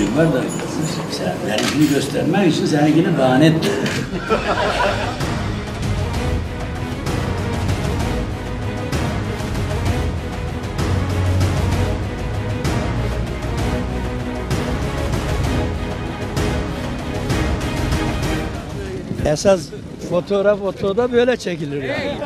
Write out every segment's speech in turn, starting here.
yüzüğüm var da sen benimkini göstermek için seninkini bahane ettim. Esas fotoğraf otoda böyle çekilir yani.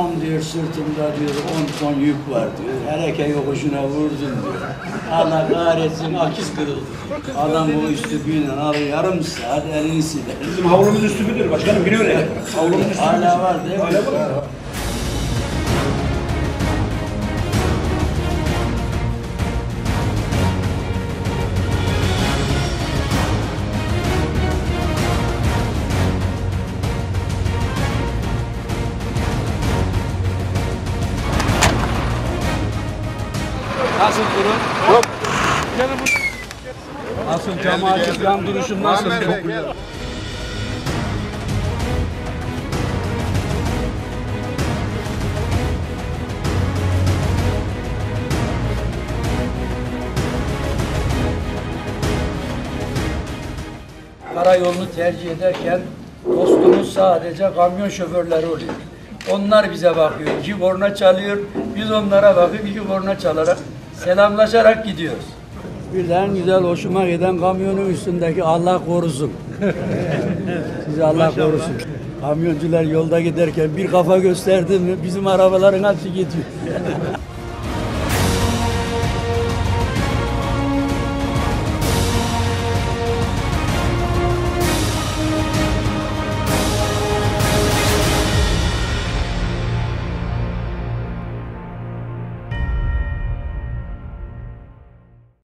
Tam diyor sırtımda diyor 10 ton yük var diyor. Hereke yokuşuna vurdum diyor. Allah kahretsin akis kırıldı. Adam o üstüpüyle alır yarım saat elini siler. Bizim havlumuz üstümüdür başkanım yine öyle. Havlumuz üstümüdür. Hala var değil mi? Hala var. Nasıl durum? Hop. Nasıl cemaat İslam duruşum nasıl? Çok güzel. Karayolunu tercih ederken dostumuz sadece kamyon şoförleri oluyor. Onlar bize bakıyor. İki korna çalıyor. Biz onlara bakıp iki korna çalarak selamlaşarak gidiyoruz. Birden güzel hoşuma giden kamyonun üstündeki Allah korusun. Sizi Allah korusun. Kamyoncular yolda giderken bir kafa gösterdi mi bizim arabaların hepsi gidiyor.